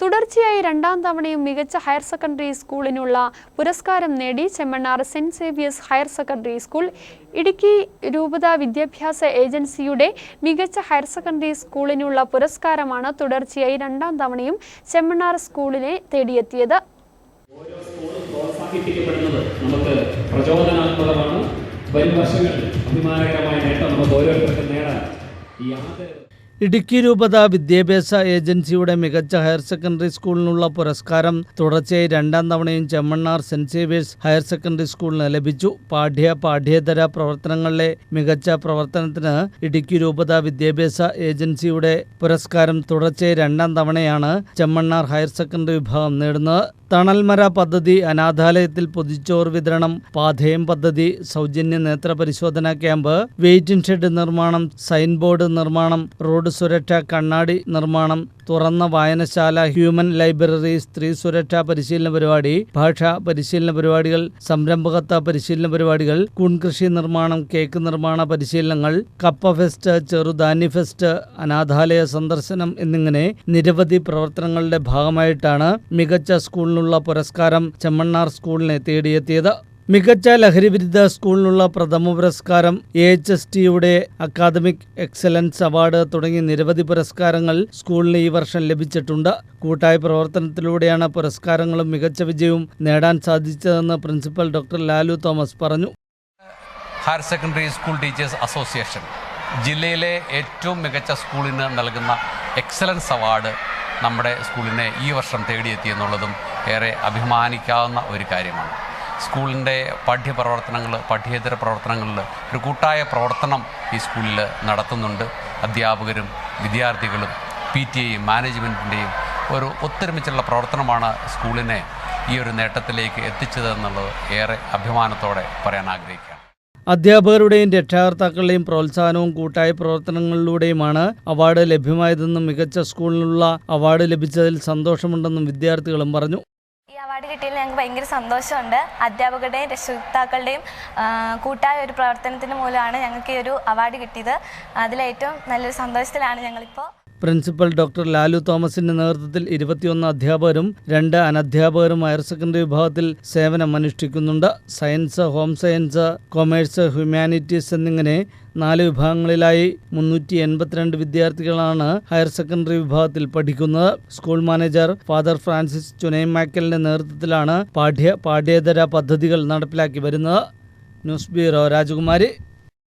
തുടർച്ചയായി രണ്ടാം തവണയും മികച്ച ഹയർ സെക്കൻഡറി സ്കൂളിനുള്ള പുരസ്കാരം നേടി Chemmannar Saint Xavier's higher secondary school. Idukki രൂപത വിദ്യാഭ്യാസ ഏജൻസിയുടെ മികച്ച ഹയർ സെക്കൻഡറി സ്കൂളിനുള്ള പുരസ്കാരമാണ് തുടർച്ചയായി രണ്ടാം തവണയും ചെമ്മണ്ണാർ സ്കൂളിനെ തേടിയെത്തിയത്. വരും വർഷങ്ങളിൽ അഭിമാനകരമായ നേട്ടം നമുക്ക് ഓരോരുത്തർക്കും നേടാൻ ഇടുക്കി രൂപത വിദ്യാഭ്യാസ ഏജൻസിയുടെ മികച്ച ഹയർ സെക്കൻഡറി സ്കൂളിനുള്ള പുരസ്കാരം തുടർച്ചയായി രണ്ടാം തവണയും Chemmannar Saint Xavier's higher secondary സ്കൂളിന് ലഭിച്ചു. പാഠ്യ പാഠ്യേതര പ്രവർത്തനങ്ങളിലെ മികച്ച പ്രവർത്തനത്തിന് ഇടുക്കി രൂപത വിദ്യാഭ്യാസ ഏജൻസിയുടെ പുരസ്കാരം തുടർച്ചയായി രണ്ടാം തവണയാണ് ചെമ്മണ്ണാർ ഹയർ സെക്കൻഡറി വിഭാഗം നേടുന്നത്. തണൽമര പദ്ധതി അനാഥാലയത്തിൽ പൊതിച്ചോർ വിതരണം പാഥേയം പദ്ധതി സൗജന്യ നേത്ര പരിശോധനാ ക്യാമ്പ് വെയിറ്റിംഗ് ഷെഡ് നിർമ്മാണം സൈൻ ബോർഡ് നിർമ്മാണം റോഡ് സുരക്ഷ കണ്ണാടി നിർമ്മാണം തുറന്ന വായനശാല ഹ്യൂമൻ ലൈബ്രറി സ്ത്രീ സുരക്ഷാ പരിശീലന പരിപാടി ഭാഷാ പരിശീലന പരിപാടികൾ സംരംഭകത്വ പരിശീലന പരിപാടികൾ കുൺകൃഷി നിർമ്മാണം കേക്ക് നിർമ്മാണ പരിശീലനങ്ങൾ കപ്പ ഫെസ്റ്റ് ചെറുധാന്യ ഫെസ്റ്റ് അനാഥാലയ സന്ദർശനം എന്നിങ്ങനെ നിരവധി പ്രവർത്തനങ്ങളുടെ ഭാഗമായിട്ടാണ് മികച്ച സ്കൂളിനുള്ള പുരസ്കാരം ചെമ്മണ്ണാർ സ്കൂളിനെ തേടിയെത്തിയത്. മികച്ച ലഹരിവിരുദ്ധ സ്കൂളിനുള്ള പ്രഥമ പുരസ്കാരം എ എച്ച് എസ് ടിയുടെ അക്കാദമിക് എക്സലൻസ് അവാർഡ് തുടങ്ങി നിരവധി പുരസ്കാരങ്ങൾ സ്കൂളിന് ഈ വർഷം ലഭിച്ചിട്ടുണ്ട്. കൂട്ടായ പ്രവർത്തനത്തിലൂടെയാണ് പുരസ്കാരങ്ങളും മികച്ച വിജയവും നേടാൻ സാധിച്ചതെന്ന് പ്രിൻസിപ്പൽ ഡോക്ടർ ലാലു തോമസ് പറഞ്ഞു. Higher secondary school teachers association ജില്ലയിലെ ഏറ്റവും മികച്ച സ്കൂളിന് നൽകുന്ന എക്സലൻസ് അവാർഡ് നമ്മുടെ സ്കൂളിനെ ഈ വർഷം തേടിയെത്തിയെന്നുള്ളതും ഏറെ അഭിമാനിക്കാവുന്ന ഒരു കാര്യമാണ്. സ്കൂളിന്റെ പാഠ്യപ്രവർത്തനങ്ങൾ പഠ്യേതര പ്രവർത്തനങ്ങളിൽ ഒരു കൂട്ടായ പ്രവർത്തനം ഈ സ്കൂളിൽ നടത്തുന്നുണ്ട്. അധ്യാപകരും വിദ്യാർത്ഥികളും പി ടി എയും മാനേജ്മെന്റിന്റെയും ഒരു ഒത്തൊരുമിച്ചുള്ള പ്രവർത്തനമാണ് സ്കൂളിനെ ഈ ഒരു നേട്ടത്തിലേക്ക് എത്തിച്ചതെന്നുള്ളത് ഏറെ അഭിമാനത്തോടെ പറയാൻ ആഗ്രഹിക്കുകയാണ്. അധ്യാപകരുടെയും രക്ഷാകർത്താക്കളുടെയും പ്രോത്സാഹനവും കൂട്ടായ പ്രവർത്തനങ്ങളിലൂടെയുമാണ് അവാർഡ് ലഭ്യമായതെന്നും മികച്ച സ്കൂളിനുള്ള അവാർഡ് ലഭിച്ചതിൽ സന്തോഷമുണ്ടെന്നും വിദ്യാർത്ഥികളും പറഞ്ഞു. ഈ അവാർഡ് കിട്ടിയതിൽ ഞങ്ങൾക്ക് ഭയങ്കര സന്തോഷമുണ്ട്. അധ്യാപകരുടെയും രക്ഷിതാക്കളുടെയും കൂട്ടായ ഒരു പ്രവർത്തനത്തിന് മൂലമാണ് ഞങ്ങൾക്ക് ഈ ഒരു അവാർഡ് കിട്ടിയത്. അതിലേറ്റവും നല്ലൊരു സന്തോഷത്തിലാണ് ഞങ്ങളിപ്പോൾ പ്രിൻസിപ്പൽ ഡോക്ടർ ലാലു തോമസിന്റെ നേതൃത്വത്തിൽ ഇരുപത്തിയൊന്ന് അധ്യാപകരും രണ്ട് അനധ്യാപകരും ഹയർ സെക്കൻഡറി വിഭാഗത്തിൽ സേവനം അനുഷ്ഠിക്കുന്നുണ്ട്. Science home science commerce humanities എന്നിങ്ങനെ നാല് വിഭാഗങ്ങളിലായി മുന്നൂറ്റി എൺപത്തിരണ്ട് വിദ്യാർത്ഥികളാണ് ഹയർ സെക്കൻഡറി വിഭാഗത്തിൽ പഠിക്കുന്നത്. സ്കൂൾ മാനേജർ ഫാദർ ഫ്രാൻസിസ് ചുനൈമാക്കലിന്റെ നേതൃത്വത്തിലാണ് പാഠ്യ പാഠ്യേതര പദ്ധതികൾ നടപ്പിലാക്കി വരുന്നത്. ന്യൂസ് ബ്യൂറോ രാജകുമാരി.